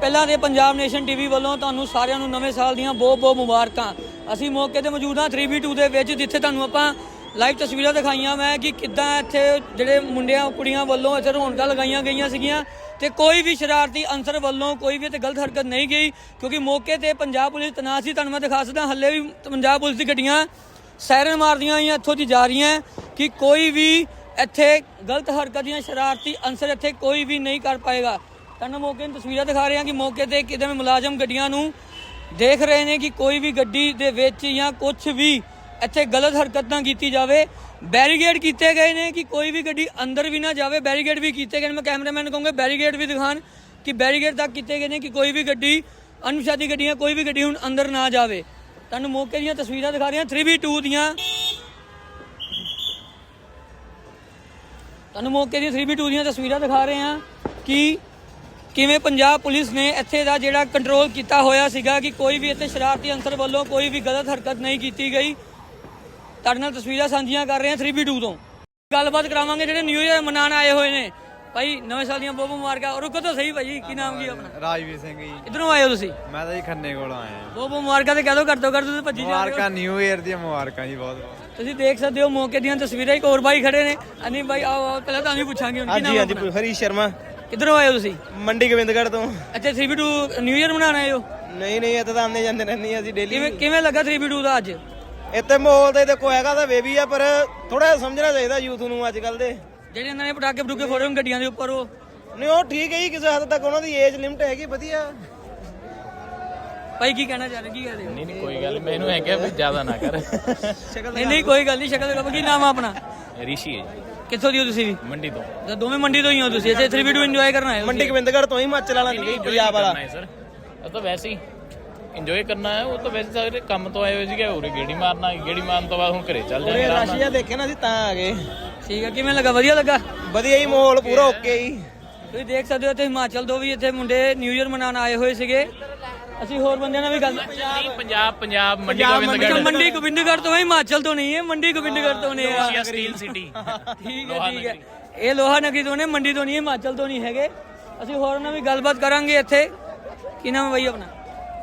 ਪਹਿਲਾਂ ਤੇ Punjab nation TV ਵੱਲੋਂ ਤੁਹਾਨੂੰ ਸਾਰਿਆਂ ਨੂੰ ਨਵੇਂ ਸਾਲ ਦੀਆਂ ਬਹੁਤ ਬਹੁਤ ਮੁਬਾਰਕਾਂ। ਅਸੀਂ ਮੌਕੇ ਤੇ ਮੌਜੂਦ ਹਾਂ 3v2 ਦੇ ਵਿੱਚ, ਜਿੱਥੇ ਤੁਹਾਨੂੰ ਆਪਾਂ ਲਾਈਵ ਤਸਵੀਰਾਂ ਦਿਖਾਈਆਂ ਮੈਂ ਕਿ ਕਿੱਦਾਂ ਇੱਥੇ ਜਿਹੜੇ ਮੁੰਡਿਆਂ, ਕੁੜੀਆਂ ਵੱਲੋਂ ਇੱਥੇ ਰੌਣਕਾਂ ਲਗਾਈਆਂ ਗਈਆਂ ਸੀਗੀਆਂ। ਤੇ ਕੋਈ ਵੀ ਸ਼ਰਾਰਤੀ ਅੰਸਰ ਵੱਲੋਂ ਕੋਈ ਵੀ ਇੱਥੇ ਗਲਤ ਹਰਕਤ ਨਹੀਂ ਗਈ, ਕਿਉਂਕਿ ਮੌਕੇ ਤੇ ਪੰਜਾਬ ਪੁਲਿਸ ਤੈਨਾਤ ਸੀ ਤੁਹਾਨੂੰ ਮੈਂ ਦਿਖਾ ਸਕਦਾ, ਹੱਲੇ ਵੀ ਪੰਜਾਬ ਪੁਲਿਸ ਦੀ ਗੱਡੀਆਂ ਸਾਇਰਨ ਮਾਰਦੀਆਂ ਹੋਈਆਂ ਇੱਥੋਂ ਦੀ ਜਾ ਰਹੀਆਂ ਕਿ ਕੋਈ ਵੀ ਇੱਥੇ ਗਲਤ ਹਰਕਤ ਜਾਂ ਸ਼ਰਾਰਤੀ ਅੰਸਰ ਇੱਥੇ ਕੋਈ ਵੀ ਨਹੀਂ ਕਰ ਪਾਏਗਾ। ਤੁਹਾਨੂੰ ਮੌਕੇ ਦੀਆਂ ਤਸਵੀਰਾਂ ਦਿਖਾ ਰਹੇ ਹਾਂ ਕਿ ਮੌਕੇ ਤੇ ਕਿਤੇ ਵੀ ਮੁਲਾਜ਼ਮ ਗੱਡੀਆਂ ਨੂੰ ਦੇਖ ਰਹੇ ਨੇ ਕਿ ਕੋਈ ਵੀ ਗੱਡੀ ਦੇ ਵਿੱਚ ਜਾਂ ਕੁਝ ਵੀ ਇੱਥੇ ਗਲਤ ਹਰਕਤ ਨਾ ਕੀਤੀ ਜਾਵੇ। ਬੈਰੀਗੇਡ ਕੀਤੇ ਗਏ ਨੇ ਕਿ ਕੋਈ ਵੀ ਗੱਡੀ ਅੰਦਰ ਵੀ ਨਾ ਜਾਵੇ। ਬੈਰੀਗੇਡ ਵੀ ਕੀਤੇ ਗਏ ਨੇ। ਮੈਂ ਕੈਮਰਾਮੈਨ ਨੂੰ ਕਹੂੰਗਾ ਬੈਰੀਗੇਡ ਵੀ ਦਿਖਾਣ ਕਿ ਬੈਰੀਗੇਡ ਤੱਕ ਕੀਤੇ ਗਏ ਨੇ ਕਿ ਕੋਈ ਵੀ ਗੱਡੀ ਅਨੁਸ਼ਾਦੀ ਗੱਡੀਆਂ, ਕੋਈ ਵੀ ਗੱਡੀ ਹੁਣ ਅੰਦਰ ਨਾ ਜਾਵੇ। ਤੁਹਾਨੂੰ ਮੌਕੇ ਦੀਆਂ ਤਸਵੀਰਾਂ ਦਿਖਾ ਰਹੇ। ਹਾਂ 3v2 ਦੀਆਂ। ਤੁਹਾਨੂੰ ਮੌਕੇ ਦੀਆਂ 3v2 ਦੀਆਂ ਤਸਵੀਰਾਂ ਦਿਖਾ ਰਹੇ ਹਾਂ ਕਿ ਕਿਵੇਂ ਪੰਜਾਬ ਪੁਲਿਸ ਨੇ ਇੱਥੇ ਦਾ ਜਿਹੜਾ ਕੰਟਰੋਲ ਕੀਤਾ ਹੋਇਆ ਸੀਗਾ ਕਿ ਕੋਈ ਵੀ ਇੱਥੇ ਸ਼ਰਾਰਤੀ ਅੰਸਰ ਵੱਲੋਂ ਕੋਈ ਵੀ ਗਲਤ ਹਰਕਤ ਨਹੀਂ ਕੀਤੀ ਗਈ। ਤੁਹਾਡੇ ਨਾਲ ਤਸਵੀਰਾਂ ਸਾਂਝੀਆਂ ਕਰ ਰਹੇ ਹਾਂ 3v2 ਤੋਂ। ਗੱਲਬਾਤ ਕਰਾਵਾਂਗੇ ਜਿਹੜੇ ਨਿਊ ਇਅਰ ਮਨਾਉਣ ਆਏ ਹੋਏ ਨੇ। ਭਾਈ ਨਵੇਂ ਸਾਲ ਦੀਆਂ ਬਹੁਤ ਮੁਬਾਰਕਾਂ। ਔਰ ਰੁਕੋ ਤਾਂ ਸਹੀ ਭਾਈ ਕੀ ਨਾਮ ਕੀ ਆਪਣਾ? ਰਾਜਵੀਰ ਸਿੰਘ ਜੀ। ਇਧਰੋਂ ਆਏ ਹੋ ਤੁਸੀਂ? ਮੈਂ ਤਾਂ ਜੀ ਖੰਨੇ ਕੋਲੋਂ ਆਇਆ ਬਹੁਤ ਬਹੁਤ ਮੁਬਾਰਕਾਂ ਤੇ ਕਹਿ ਦੋ ਕਰ ਦੋ ਕਰ ਤੁਸੀਂ ਭੱਜੀ ਜਾ ਮੁਬਾਰਕਾਂ ਨਿਊ ਇਅਰ ਦੀਆਂ ਮੁਬਾਰਕਾਂ ਜੀ ਬਹੁਤ ਬਹੁਤ। ਤੁਸੀਂ ਦੇਖ ਸਕਦੇ ਹੋ ਮੌਕੇ ਦੀਆਂ ਤਸਵੀਰਾਂ ਇੱਕ ਹੋਰ ਭਾਈ ਖੜੇ ਨੇ। ਅਨੀ ਭਾਈ ਆਓ ਆਓ ਪਹਿਲਾਂ ਤੁਹਾਨੂੰ ਪੁੱਛਾਂਗੇ ਹੁਣ ਕੀ ਨਾਮ ਹਾਂਜੀ? ਹਾਂਜੀ ਹਰੀ ਸ਼ਰਮਾ। ਕਿੱਧਰੋਂ ਆਏ ਹੋ ਤੁਸੀਂ? ਮੰਡੀ ਗੋਬਿੰਦਗੜ੍ਹ ਤੋਂ। ਅੱਛਾ 3v2 ਨਿਊ ਇਅਰ ਮਨਾਉਣ ਆਏ ਹੋ? ਨਹੀਂ ਨਹੀਂ ਇੱਥੇ ਤਾਂ ਆਉਂਦੇ ਜਾਂਦੇ ਰਹਿੰਦੇ ਹਾਂ ਅਸੀਂ ਡੇਲੀ ਕਿਵੇਂ ਕਿਵੇਂ ਲੱਗਾ 3v2 ਦਾ ਅੱਜ? ਇੱਥੇ ਮਾਹੌਲ ਤੇ ਦੇਖੋ ਹੈਗਾ ਤਾਂ ਬੇਬੀ ਆ ਪਰ ਥੋੜਾ ਸਮਝਣਾ ਚਾਹੀਦਾ ਯੂਥ ਨੂੰ ਅੱਜ ਕੱਲ ਦੇ। ਜਿਹੜੇ ਇਹਨਾਂ ਨੇ ਪਟਾਕੇ ਪਟੂਕੇ ਫੋੜੇ ਹੋਣ ਗੱਡੀਆਂ ਦੇ ਉੱਪਰ ਉਹ। ਨਹੀਂ ਉਹ ਠੀਕ ਹੈ ਜੀ ਕਿਸੇ ਹੱਦ ਤੱਕ ਉਹਨਾਂ ਦੀ ਏਜ ਲਿਮਟ ਹੈਗੀ ਵਧੀਆ। ਭਾਈ ਕੀ ਕਹਿਣਾ ਚਾਹ ਰਹੇ ਕੀ ਕਹਿ ਰਹੇ ਹੋ? ਨਹੀਂ ਨਹੀਂ ਕੋਈ ਗੱਲ ਮੈਨੂੰ ਐ ਕਿਹਾ ਵੀ ਜ਼ਿਆਦਾ ਨਾ ਕਰ। ਨਹੀਂ ਨਹੀਂ ਕੋਈ ਗੱਲ ਨਹੀਂ ਸ਼ਕਲ ਦਾ ਕੀ ਨਾਮ ਆ ਆਪਣਾ? ਰਿਸ਼ੀ ਹੈ ਜੀ। ਕਿੱਥੋਂ ਦੀ ਹੋ ਤੁਸੀਂ ਵੀ? ਮੰਡੀ ਤੋਂ। ਤਾਂ ਦੋਵੇਂ ਮੰਡੀ ਤੋਂ ਹੀ ਹੋ ਤੁਸੀਂ। ਇੱਥੇ 3v2 ਇੰਜੋਏ ਕਰਨ ਆਏ ਹੋ ਮੰਡੀ ਗੋਬਿੰਦਗੜ੍ਹ ਤੋਂ ਹੀ ਹਿਮਾਚਲ ਵਾਲਾ ਨਹੀਂ ਪੰਜਾਬ ਵਾਲਾ। ਕਰਨਾ ਹੈ ਸਰ ਉਹ ਤਾਂ ਵੈਸੇ ਹੀ ਇੰਜੋਏ ਕਰਨਾ ਹੈ ਉਹ ਤਾਂ ਵੈਸੇ ਸਾਰੇ ਕੰਮ ਤੋਂ ਆਏ ਹੋਏ ਸੀਗੇ ਉਰੇ ਗੇੜੀ ਮਾਰਨਾ ਗੇੜੀ ਮਾਰਨ ਤੋਂ ਬਾਅਦ ਹੁਣ ਘਰੇ ਚੱਲ ਜਾਣਗੇ ਆਰਾਮ ਨਾਲ ਰਸ਼ੀਆ ਦੇਖੇ ਨਾ ਅਸੀਂ ਤਾਂ ਆ ਗਏ। ਠੀਕ ਹੈ ਕਿਵੇਂ ਲੱਗਾ? ਵਧੀਆ ਲੱਗਾ? ਵਧੀਆ ਹੀ ਮਾਹੌਲ ਪੂਰਾ ਓਕੇ ਹੀ। ਤੁਸੀਂ ਦੇਖ ਸਕਦੇ ਹੋ ਇੱਥੇ ਹਿਮਾਚਲ ਤੋਂ ਵੀ ਇੱਥੇ ਮੁੰਡੇ ਨਿਊ ਇਅਰ ਮਨਾਉਣ ਆਏ ਹੋਏ ਸੀਗੇ। ਅਸੀਂ ਹੋਰ ਬੰਦਿਆਂ ਨਾਲ ਵੀ ਗੱਲ ਨਹੀਂ ਪੰਜਾਬ ਪੰਜਾਬ ਮੰਡੀ ਗੋਬਿੰਦਗੜ੍ਹ। ਮੰਡੀ ਗੋਬਿੰਦਗੜ੍ਹ ਤੋਂ ਹੈ ਹਿਮਾਚਲ ਤੋਂ ਨਹੀਂ ਹੈ ਮੰਡੀ ਗੋਬਿੰਦਗੜ੍ਹ ਤੋਂ ਨੇ ਆ ਸਟੀਲ ਸਿਟੀ। ਠੀਕ ਹੈ ਠੀਕ ਹੈ। ਇਹ ਲੋਹਾ ਨਗਰੀ ਤੋਂ ਨੇ ਮੰਡੀ ਤੋਂ ਨਹੀਂ ਹਿਮਾਚਲ ਤੋਂ ਨਹੀਂ ਹੈਗੇ। ਅਸੀਂ ਹੋਰ ਨਾਲ ਵੀ ਗੱਲਬਾਤ ਕਰਾਂਗੇ ਇੱਥੇ। ਕੀ ਨਾਮ ਹੈ ਬਾਈ ਆਪਣਾ?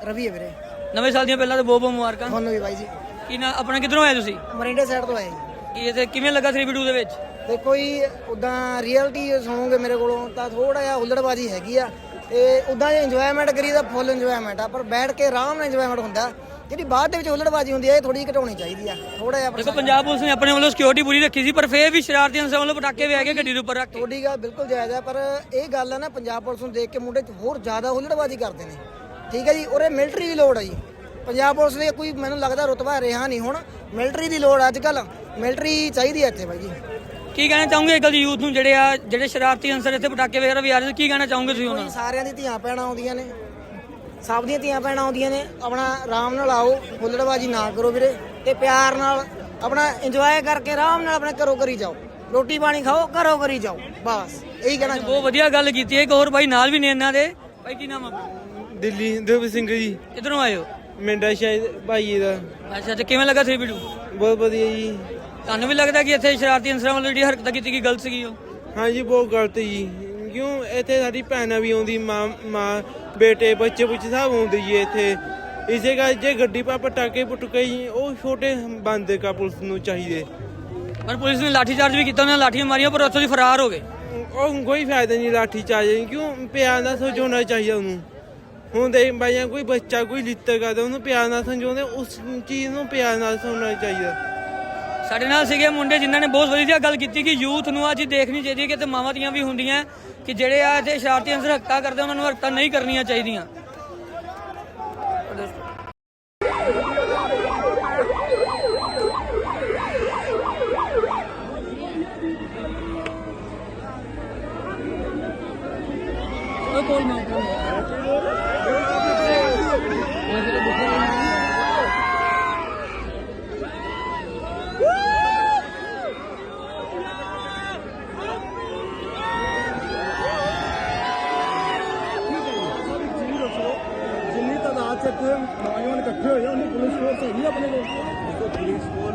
ਰਵੀ ਹੈ ਵੀਰੇ। ਨਵੇਂ ਸਾਲ ਦੀਆਂ ਪਹਿਲਾਂ ਤਾਂ ਬਹੁਤ ਬਹੁਤ ਮੁਬਾਰਕਾਂ। ਤੁਹਾਨੂੰ ਵੀ ਬਾਈ ਜੀ। ਕੀ ਨਾ ਆਪਣਾ ਕਿੱਧਰੋਂ ਆਏ ਤੁਸੀਂ? ਮਰਿੰਡੇ ਸਾਈਡ ਤੋਂ ਆਏ ਕੀ ਇੱਥੇ ਕਿਵੇਂ ਲੱਗਾ 3v2 ਦੇ ਵਿੱਚ? ਦੇਖੋ ਜੀ ਉਦਾਂ ਰੀਅਲਟੀ ਸੁਣੋਗੇ ਮੇਰੇ ਕੋਲੋਂ ਤਾਂ ਥੋੜਾ ਜਿਹਾ ਹੁੱਲੜਬਾਜੀ ਹੈਗੀ ਆ। ਤੇ ਉਦਾਂ ਜੇ ਇੰਜੋਇਮੈਂਟ ਕਰੀ ਤਾਂ ਫੁੱਲ ਇੰਜੋਇਮੈਂਟ ਆ ਪਰ ਬੈਠ ਕੇ ਆਰਾਮ ਨਾਲ ਇੰਜੋਇਮੈਂਟ ਹੁੰਦਾ। ਜਿਹੜੀ ਬਾਅਦ ਦੇ ਵਿੱਚ ਹੁੱਲੜਬਾਜੀ ਹੁੰਦੀ ਹੈ ਇਹ ਥੋੜੀ ਘਟਾਉਣੀ ਚਾਹੀਦੀ ਆ। ਥੋੜਾ ਜਿਹਾ ਦੇਖੋ ਪੰਜਾਬ ਪੁਲਿਸ ਨੇ ਆਪਣੇ ਵੱਲੋਂ ਸਿਕਿਉਰਿਟੀ ਪੂਰੀ ਰੱਖੀ ਸੀ ਪਰ ਫੇਰ ਵੀ ਸ਼ਰਾਰਤੀ ਅਨਸਰਾਂ ਵੱਲੋਂ ਪਟਾਕੇ ਵੀ ਹੈਗੇ ਗੱਡੀ ਦੇ ਉੱਪਰ ਰੱਖ ਕੇ। ਤੁਹਾਡੀ ਗੱਲ ਬਿਲਕੁਲ ਜਾਇਜ਼ ਹੈ ਪਰ ਇਹ ਗੱਲ ਹੈ ਨਾ ਪੰਜਾਬ ਪੁਲਿਸ ਨੂੰ ਦੇਖ ਕੇ ਮੁੰਡੇ ਹੋਰ ਜ਼ਿਆਦਾ ਹੁੱਲੜਬਾਜੀ ਕਰਦੇ ਨੇ। ਠੀਕ ਹੈ ਜੀ ਔਰ ਇਹ ਮਿਲਟਰੀ ਦੀ ਲੋੜ ਹੈ ਜੀ। ਪੰਜਾਬ ਪੁਲਿਸ ਦੇ ਕੋਈ ਮੈਨੂੰ ਲੱਗਦਾ ਰੁਤਬਾ ਰਿਹਾ ਨਹੀਂ ਹੁਣ। ਮਿਲਟਰੀ ਦੀ ਲੋੜ ਅੱਜ ਕੱਲ ਮਿਲਟਰੀ ਚਾਹੀਦੀ ਹੈ ਇੱਥੇ ਬਾਈ ਜੀ। ਕੀ ਕਹਿਣਾ ਚਾਹੋਗੇ ਇੱਕ ਦੀ ਯੂਥ ਨੂੰ ਜਿਹੜੇ ਆ ਜਿਹੜੇ ਸ਼ਰਾਰਤੀ ਅਨਸਰ ਇੱਥੇ ਪਟਾਕੇ ਵਗੈਰਾ ਵੀ ਆ ਰਹੇ ਕੀ ਕਹਿਣਾ ਚਾਹੋਗੇ ਤੁਸੀਂ ਉਹਨਾਂ ਨੂੰ? ਸਾਰਿਆਂ ਦੀ ਧੀਆਂ ਭੈਣਾਂ ਆਉਂਦੀਆਂ ਨੇ। ਸਭ ਦੀਆਂ ਧੀਆਂ ਭੈਣਾਂ ਆਉਂਦੀਆਂ ਨੇ। ਆਪਣਾ ਆਰਾਮ ਨਾਲ ਆਓ ਹੁੱਲੜਬਾਜੀ ਨਾ ਕਰੋ ਵੀਰੇ। ਤੇ ਪਿਆਰ ਨਾਲ ਆਪਣਾ ਇੰਜੋਏ ਕਰਕੇ ਆਰਾਮ ਨਾਲ ਆਪਣੇ ਘਰੋਂ ਕਰੀ ਜਾਓ। ਰੋਟੀ ਪਾਣੀ ਖਾਓ ਘਰੋਂ ਕਰੀ ਜਾਓ। ਬਸ ਇਹੀ ਕਹਿਣਾ ਬਹੁਤ ਵਧੀਆ ਗੱਲ ਕੀਤੀ ਹੈ। ਇੱਕ ਹੋਰ ਭਾਈ ਨਾਲ ਵੀ ਨੇ ਇਹਨਾਂ ਦੇ। ਭਾਈ ਕੀ ਨਾਮ ਆ ਦਿੱਲੀ ਦੇਵ ਸਿੰਘ ਜੀ। ਕਿੱਧਰੋਂ ਆਏ ਹੋ? ਮਿੰਡਾ ਸ਼ਾਇਦ ਭਾਈ ਦਾ। ਅੱਛਾ ਤੇ ਕਿਵੇਂ ਲੱਗਾ 3v2 ਬਹੁਤ ਵਧੀਆ ਜੀ। ਤੁਹਾਨੂੰ ਵੀ ਲੱਗਦਾ ਕਿ ਇੱਥੇ ਸ਼ਰਾਰਤੀ ਅਨਸਰਾਂ ਵੱਲੋਂ ਜਿਹੜੀ ਹਰਕਤ ਕੀਤੀ ਗਈ ਗਲਤ ਸੀਗੀ ਉਹ? ਹਾਂਜੀ ਬਹੁਤ ਗਲਤ ਜੀ। ਕਿਉਂ? ਇੱਥੇ ਸਾਡੀ ਭੈਣਾਂ ਵੀ ਆਉਂਦੀ ਮਾਂ ਮਾਂ ਬੇਟੇ ਬੱਚੇ ਬੁੱਚੇ ਸਭ ਆਉਂਦੇ ਜੀ ਇੱਥੇ। ਇਸੇ ਗੱਲ ਜੇ ਗੱਡੀ ਪਾ ਪਟਾਕੇ ਪੁਟਕੇ ਜੀ ਉਹ ਛੋਟੇ ਬੰਦ ਕਾ ਪੁਲਿਸ ਨੂੰ ਚਾਹੀਦੇ। ਪਰ ਪੁਲਿਸ ਨੇ ਲਾਠੀ ਚਾਰਜ ਵੀ ਕੀਤਾ ਉਹਨਾਂ ਲਾਠੀਆਂ ਮਾਰੀਆਂ ਪਰ ਉੱਥੋਂ ਦੀ ਫਰਾਰ ਹੋ ਗਏ। ਉਹ ਕੋਈ ਫਾਇਦਾ ਨਹੀਂ ਲਾਠੀ ਚਾਰਜ ਕਿਉਂ? ਪਿਆਰ ਨਾਲ ਸਮਝਾਉਣਾ ਚਾਹੀਦਾ ਉਹਨੂੰ। ਹੁਣ ਦੇ ਬਾਈਆਂ ਕੋਈ ਬੱਚਾ ਕੋਈ ਲਿੱਤ ਕਰਦਾ ਉਹਨੂੰ ਪਿਆਰ ਨਾਲ ਸਮਝਾਉਂਦੇ ਉਸ ਚੀਜ਼ ਨੂੰ ਪਿਆਰ ਨਾਲ ਸਮਝਣਾ ਚਾਹੀਦਾ। ਸਾਡੇ ਨਾਲ ਸੀਗੇ ਮੁੰਡੇ ਜਿਨ੍ਹਾਂ ਨੇ ਬਹੁਤ ਵਧੀਆ ਗੱਲ ਕੀਤੀ ਕਿ ਯੂਥ ਨੂੰ ਅੱਜ ਦੇਖਣੀ ਚਾਹੀਦੀ ਹੈ ਕਿ ਤੇ ਮਾਵਾਂ ਦੀਆਂ ਵੀ ਹੁੰਦੀਆਂ ਕਿ ਜਿਹੜੇ ਆ ਇੱਥੇ ਸ਼ਰਾਰਤੀ ਅੰਸਰ ਹਰਕਤਾਂ ਕਰਦੇ ਉਹਨਾਂ ਨੂੰ ਹਰਕਤਾਂ ਨਹੀਂ ਕਰਨੀਆਂ ਚਾਹੀਦੀਆਂ। ਜਿੰਨੀ ਤਾਦਾਦ ਇੱਥੇ ਨੌਜਵਾਨ ਇਕੱਠੇ ਹੋਏ ਆ ਉਹਨੇ ਪੁਲਿਸ ਫੋਰਸ ਹੈਗੀ ਆਪਣੇ ਕੋਲ। Police force